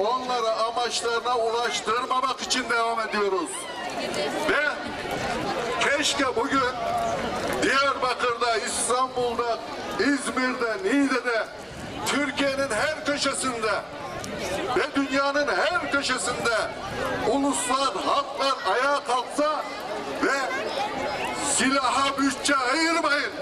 onları amaçlarına ulaştırmamak için devam ediyoruz. Ve keşke bugün Diyarbakır'da, İstanbul'da, İzmir'de, Niğde'de, Türkiye'nin her köşesinde ve dünyanın her köşesinde uluslar, halklar ayağa kalksa ve silaha bütçe ayırmayın,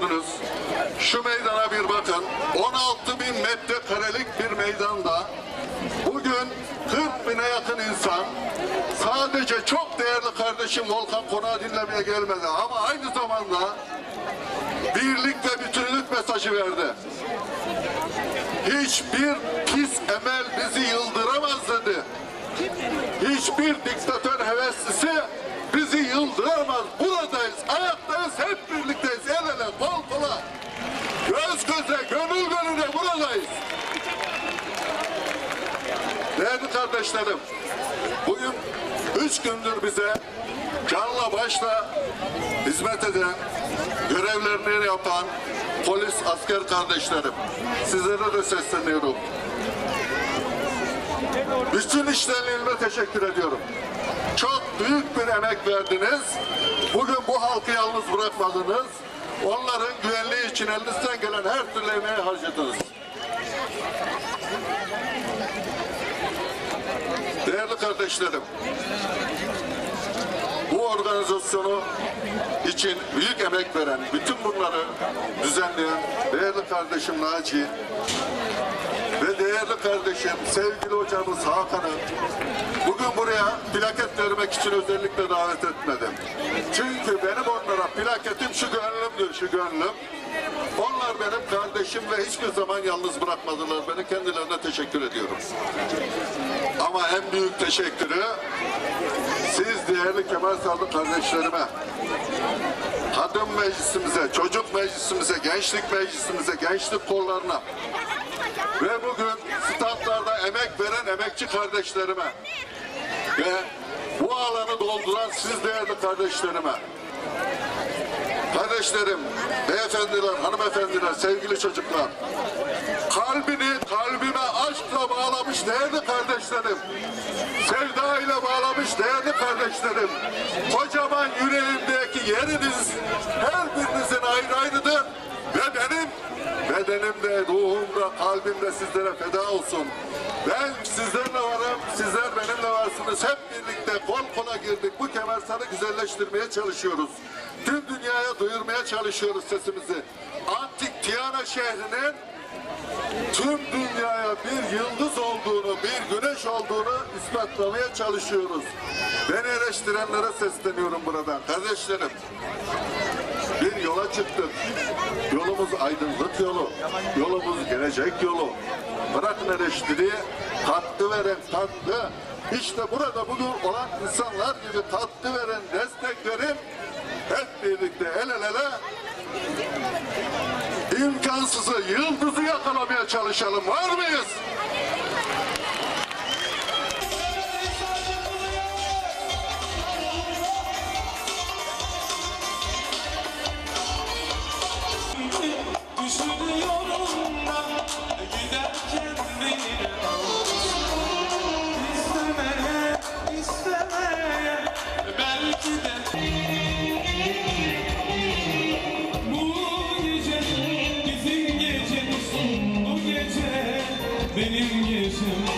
gördünüz. Şu meydana bir bakın. 16 bin metrekarelik bir meydanda bugün 40 bine yakın insan sadece çok değerli kardeşim Volkan Konağı dinlemeye gelmedi ama aynı zamanda birlik ve bütünlük mesajı verdi. Hiçbir pis emel bizi yıldıramaz dedi. Hiçbir diktatör heveslisi bizi yıldıramaz. Buradayız, ayaktayız, hep birlikteyiz. El ele, kol kola, göze, gönül gönüle buradayız. Değerli kardeşlerim, bugün üç gündür bize canla başla hizmet eden, görevlerini yapan polis, asker kardeşlerim, sizlere de sesleniyorum. Bütün işlerine teşekkür ediyorum. Çok büyük bir emek verdiniz. Bugün bu halkı yalnız bırakmadınız. Onların güvenliği için elinizden gelen her türlü emeği harcadınız. Değerli kardeşlerim, bu organizasyonu için büyük emek veren, bütün bunları düzenleyen değerli kardeşim Naci, ve değerli kardeşim, sevgili hocamız Hakan'ı bugün buraya plaket vermek için özellikle davet etmedim. Gönlümdür, şu gönlüm. Onlar benim kardeşim ve hiçbir zaman yalnız bırakmadılar beni. Kendilerine teşekkür ediyorum. Ama en büyük teşekkürü siz değerli Kemal Sadık kardeşlerime, kadın meclisimize, çocuk meclisimize, gençlik meclisimize, gençlik kollarına ve bugün standlarda emek veren emekçi kardeşlerime ve bu alanı dolduran siz değerli kardeşlerime kardeşlerim, beyefendiler, hanımefendiler, sevgili çocuklar. Kalbini kalbime aşkla bağlamış değerli kardeşlerim. Sevda ile bağlamış değerli kardeşlerim. Kocaman yüreğimdeki yeriniz her birinizin ayrı ayrıdır benim bedenimde, ruhumda, kalbimde sizlere feda olsun. Ben sizlerle varım, sizler benimle varsınız. Hep birlikte kol kola girdik. Bu kemersanı güzelleştirmeye çalışıyoruz. Tüm dünyaya duyurmaya çalışıyoruz sesimizi. Antik Tiana şehrinin tüm dünyaya bir yıldız olduğunu, bir güneş olduğunu ispatlamaya çalışıyoruz. Beni eleştirenlere sesleniyorum buradan. Kardeşlerim, çıktık. Yolumuz aydınlık yolu. Yolumuz gelecek yolu. Bırakın eleştiriyi, katkı veren katkı. İşte burada bugün olan insanlar gibi katkı veren, destek verin. Hep birlikte el ele imkansızı, yıldızı yakalamaya çalışalım. Var mıyız? Benim gecem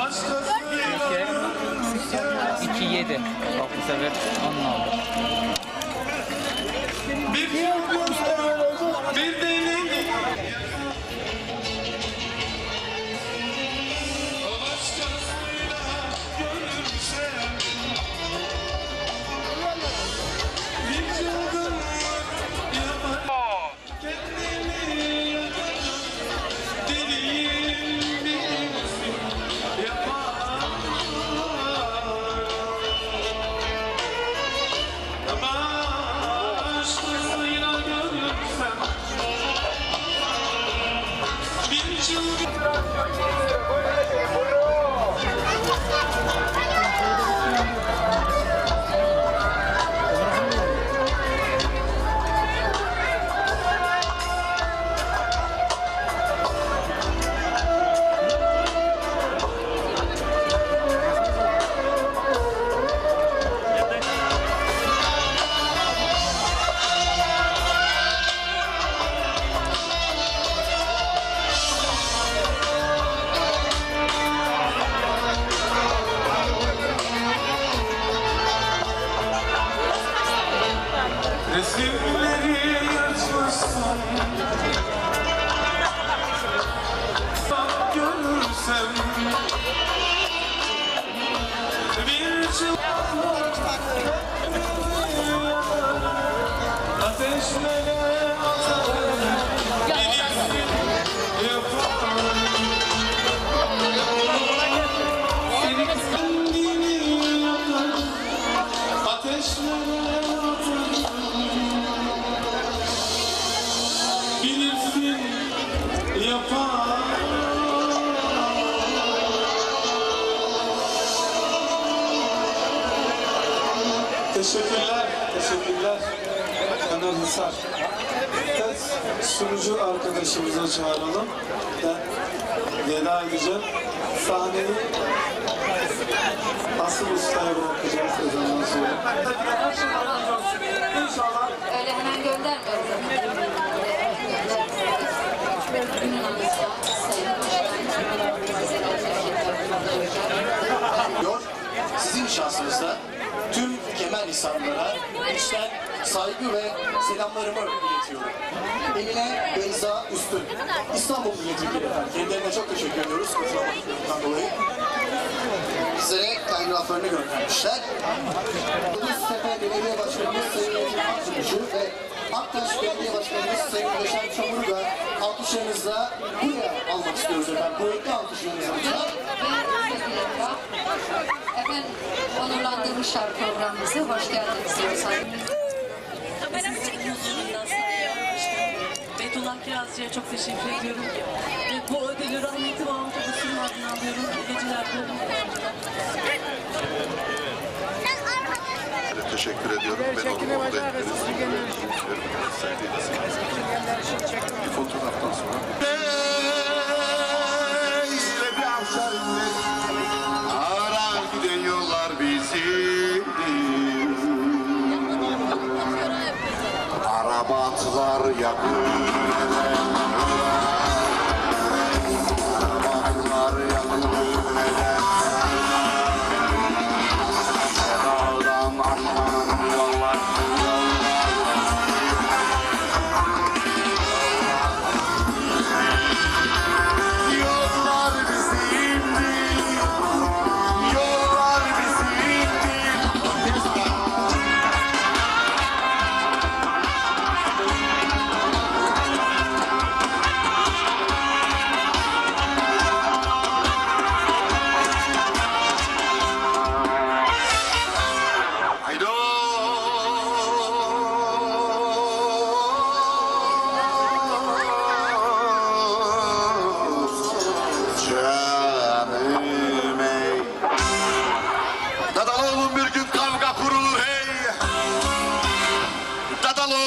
2 7 bak bu sefer onun aldı. Bir Teşekkürler, teşekkürler. Öner Hisar. Evet, sunucu arkadaşımızı çağıralım. Ben veda edeceğim. Sahneyi asıl ustaya bırakacağız ezandan sonra. İnşallah Öyle hemen gönderme. diyor. Sizin şahsınızda Kemal insanlara içten saygı ve selamlarımı iletiyorum. Emine Beyza Üstün, İstanbul Milletvekili efendim. Kendilerine çok teşekkür ediyoruz katılımlarından dolayı. Bizlere telgraflarını göndermişler. Kudüstepe Belediye Başkanımız Sayın Akçıkuşu ve Aktaş Belediye Başkanımız Sayın Yaşar Çamur'u da alkışlarınızla buraya almak istiyoruz efendim. Kuvvetli alkışlarınızla. Efendim onurlandırmışlar programımızı. Hoş geldiniz diyoruz. Kameramı çekiyorsunuz Beytullah Kirazcı'ya çok teşekkür ediyorum. Ve bu ödülü rahmetli babam babasının adına alıyorum. Geceler diliyorum. Teşekkür ediyorum. Ben onu orada ettiniz. Bir fotoğraftan sonra. Ara giden yollar bizim Arabatlar yakın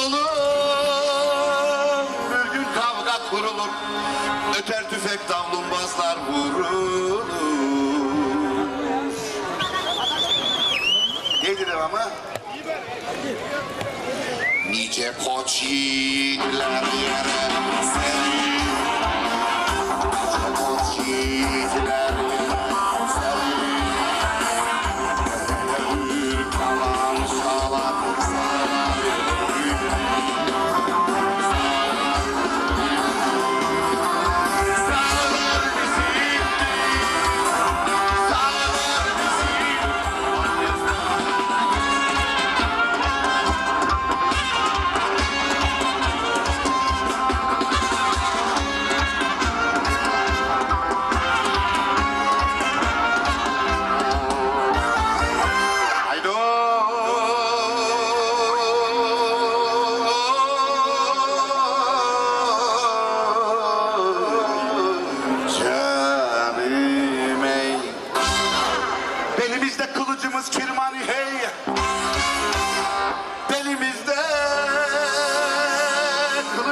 olur. Bir gün kavga kurulur. Öter tüfek davlumbazlar vurulur. Neydi devamı? Nice koç yiğitler yere serin Koç yiğitler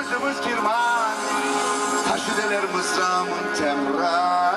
Kılıcımız kirman Taşı deler mısramın temran